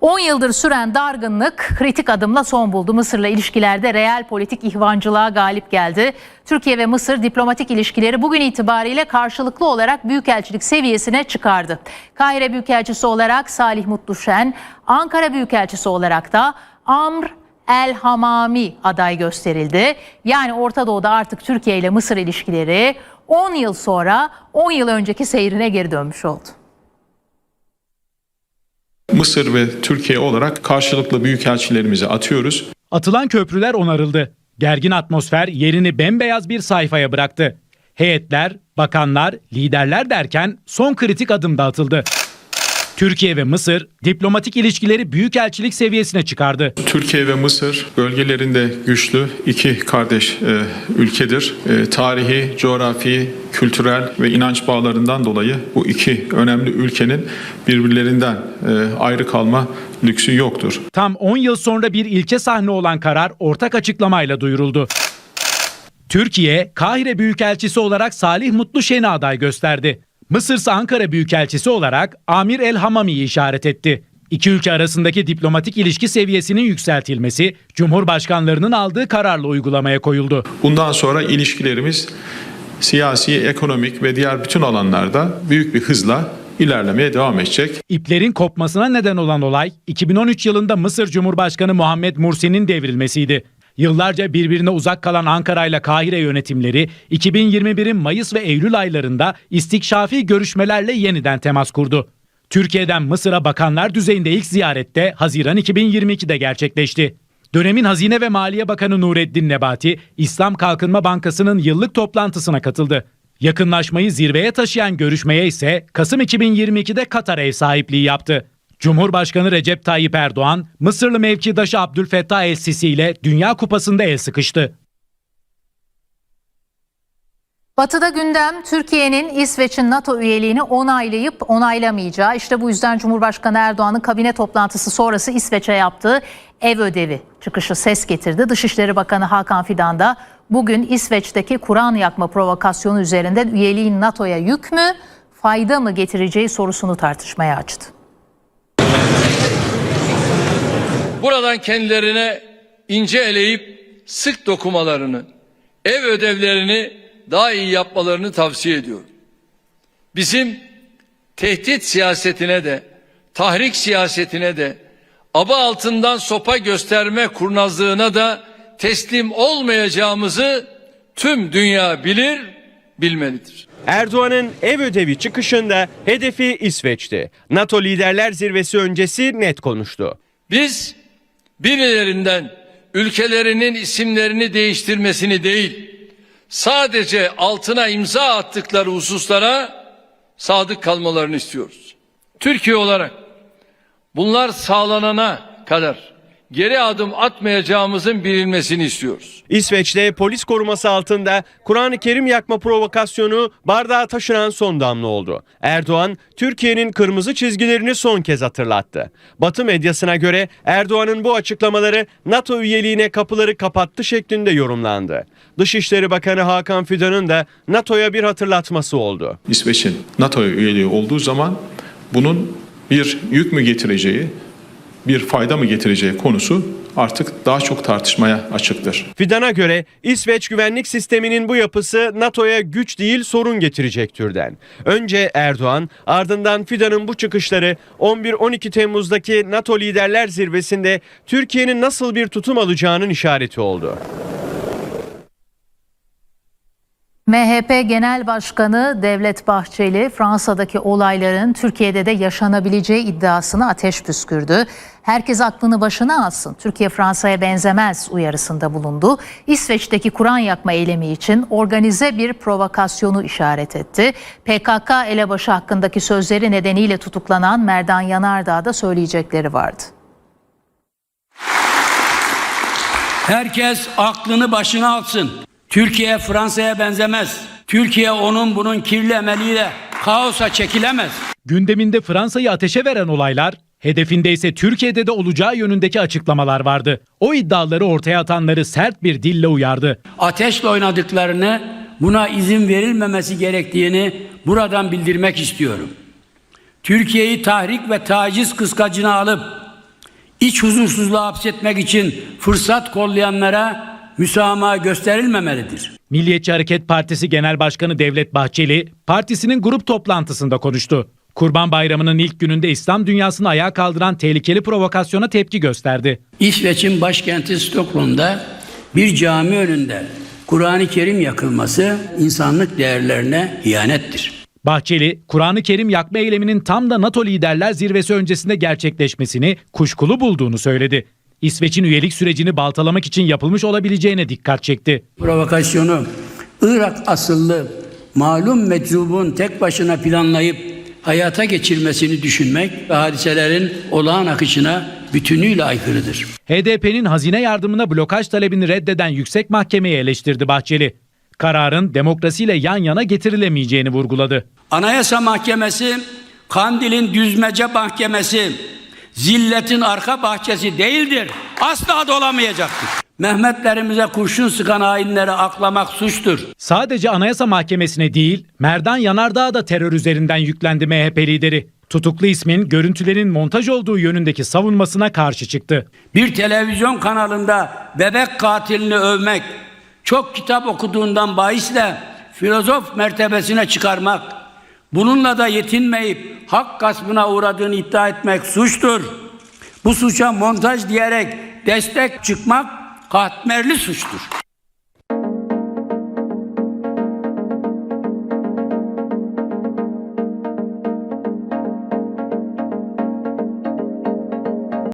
10 yıldır süren dargınlık kritik adımla son buldu. Mısır'la ilişkilerde reel politik ihvancılığa galip geldi. Türkiye ve Mısır diplomatik ilişkileri bugün itibariyle karşılıklı olarak büyükelçilik seviyesine çıkardı. Kahire Büyükelçisi olarak Salih Mutluşen, Ankara Büyükelçisi olarak da Amr El Hamami aday gösterildi. Yani Orta Doğu'da artık Türkiye ile Mısır ilişkileri 10 yıl sonra 10 yıl önceki seyrine geri dönmüş oldu. Mısır ve Türkiye olarak karşılıklı büyükelçilerimizi atıyoruz. Atılan köprüler onarıldı. Gergin atmosfer yerini bembeyaz bir sayfaya bıraktı. Heyetler, bakanlar, liderler derken son kritik adım da atıldı. Türkiye ve Mısır diplomatik ilişkileri büyükelçilik seviyesine çıkardı. Türkiye ve Mısır bölgelerinde güçlü iki kardeş e, ülkedir. E, tarihi, coğrafi, kültürel ve inanç bağlarından dolayı bu iki önemli ülkenin birbirlerinden e, ayrı kalma lüksü yoktur. Tam 10 yıl sonra bir ilke sahne olan karar ortak açıklamayla duyuruldu. Türkiye, Kahire Büyükelçisi olarak Salih Mutluşen'i aday gösterdi. Mısır ise Ankara Büyükelçisi olarak Amir El Hamami'yi işaret etti. İki ülke arasındaki diplomatik ilişki seviyesinin yükseltilmesi, Cumhurbaşkanlarının aldığı kararla uygulamaya koyuldu. Bundan sonra ilişkilerimiz siyasi, ekonomik ve diğer bütün alanlarda büyük bir hızla ilerlemeye devam edecek. İplerin kopmasına neden olan olay 2013 yılında Mısır Cumhurbaşkanı Muhammed Mursi'nin devrilmesiydi. Yıllarca birbirine uzak kalan Ankara ile Kahire yönetimleri 2021'in Mayıs ve Eylül aylarında istikşafi görüşmelerle yeniden temas kurdu. Türkiye'den Mısır'a bakanlar düzeyinde ilk ziyarette Haziran 2022'de gerçekleşti. Dönemin Hazine ve Maliye Bakanı Nureddin Nebati, İslam Kalkınma Bankası'nın yıllık toplantısına katıldı. Yakınlaşmayı zirveye taşıyan görüşmeye ise Kasım 2022'de Katar ev sahipliği yaptı. Cumhurbaşkanı Recep Tayyip Erdoğan, Mısırlı mevkidaşı Abdülfettah El-Sisi ile Dünya Kupası'nda el sıkıştı. Batı'da gündem Türkiye'nin İsveç'in NATO üyeliğini onaylayıp onaylamayacağı. İşte bu yüzden Cumhurbaşkanı Erdoğan'ın kabine toplantısı sonrası İsveç'e yaptığı ev ödevi çıkışı ses getirdi. Dışişleri Bakanı Hakan Fidan da bugün İsveç'teki Kur'an yakma provokasyonu üzerinden üyeliğin NATO'ya yük mü, fayda mı getireceği sorusunu tartışmaya açtı. Buradan kendilerine ince eleyip sık dokumalarını, ev ödevlerini daha iyi yapmalarını tavsiye ediyorum. Bizim tehdit siyasetine de, tahrik siyasetine de, aba altından sopa gösterme kurnazlığına da teslim olmayacağımızı tüm dünya bilir, bilmelidir. Erdoğan'ın ev ödevi çıkışında hedefi İsveç'ti. NATO Liderler Zirvesi öncesi net konuştu. Biz birilerinden ülkelerinin isimlerini değiştirmesini değil, sadece altına imza attıkları hususlara sadık kalmalarını istiyoruz. Türkiye olarak bunlar sağlanana kadar geri adım atmayacağımızın bilinmesini istiyoruz. İsveç'te polis koruması altında Kur'an-ı Kerim yakma provokasyonu bardağa taşıran son damla oldu. Erdoğan, Türkiye'nin kırmızı çizgilerini son kez hatırlattı. Batı medyasına göre Erdoğan'ın bu açıklamaları NATO üyeliğine kapıları kapattı şeklinde yorumlandı. Dışişleri Bakanı Hakan Fidan'ın da NATO'ya bir hatırlatması oldu. İsveç'in NATO üyeliği olduğu zaman bunun bir yük mü getireceği, bir fayda mı getireceği konusu artık daha çok tartışmaya açıktır. Fidan'a göre İsveç güvenlik sisteminin bu yapısı NATO'ya güç değil sorun getirecek türden. Önce Erdoğan ardından Fidan'ın bu çıkışları 11-12 Temmuz'daki NATO Liderler Zirvesi'nde Türkiye'nin nasıl bir tutum alacağının işareti oldu. MHP Genel Başkanı Devlet Bahçeli Fransa'daki olayların Türkiye'de de yaşanabileceği iddiasını ateş püskürdü. Herkes aklını başına alsın. Türkiye Fransa'ya benzemez uyarısında bulundu. İsveç'teki Kur'an yakma eylemi için organize bir provokasyonu işaret etti. PKK elebaşı hakkındaki sözleri nedeniyle tutuklanan Merdan Yanardağ'da söyleyecekleri vardı. Herkes aklını başına alsın. Türkiye Fransa'ya benzemez. Türkiye onun bunun kirli emeliyle kaosa çekilemez. Gündeminde Fransa'yı ateşe veren olaylar, hedefinde ise Türkiye'de de olacağı yönündeki açıklamalar vardı. O iddiaları ortaya atanları sert bir dille uyardı. Ateşle oynadıklarını, buna izin verilmemesi gerektiğini buradan bildirmek istiyorum. Türkiye'yi tahrik ve taciz kıskacına alıp İç huzursuzluğa hapsetmek için fırsat kollayanlara müsamaha gösterilmemelidir. Milliyetçi Hareket Partisi Genel Başkanı Devlet Bahçeli, partisinin grup toplantısında konuştu. Kurban Bayramı'nın ilk gününde İslam dünyasını ayağa kaldıran tehlikeli provokasyona tepki gösterdi. İsveç'in başkenti Stockholm'da bir cami önünde Kur'an-ı Kerim yakılması insanlık değerlerine ihanettir. Bahçeli, Kur'an-ı Kerim yakma eyleminin tam da NATO liderler zirvesi öncesinde gerçekleşmesini kuşkulu bulduğunu söyledi. İsveç'in üyelik sürecini baltalamak için yapılmış olabileceğine dikkat çekti. Provokasyonu Irak asıllı malum meczubun tek başına planlayıp hayata geçirmesini düşünmek ve hadiselerin olağan akışına bütünüyle aykırıdır. HDP'nin hazine yardımına blokaj talebini reddeden yüksek mahkemeyi eleştirdi Bahçeli. Kararın demokrasiyle yan yana getirilemeyeceğini vurguladı. Anayasa Mahkemesi Kandil'in düzmece mahkemesi zilletin arka bahçesi değildir. Asla da olamayacaktır. Mehmetlerimize kurşun sıkan hainleri aklamak suçtur. Sadece Anayasa Mahkemesi'ne değil, Merdan Yanardağ da terör üzerinden yüklendi MHP lideri. Tutuklu ismin görüntülerin montaj olduğu yönündeki savunmasına karşı çıktı. Bir televizyon kanalında bebek katilini övmek, çok kitap okuduğundan bahisle filozof mertebesine çıkarmak, bununla da yetinmeyip hak gaspına uğradığını iddia etmek suçtur. Bu suça montaj diyerek destek çıkmak katmerli suçtur.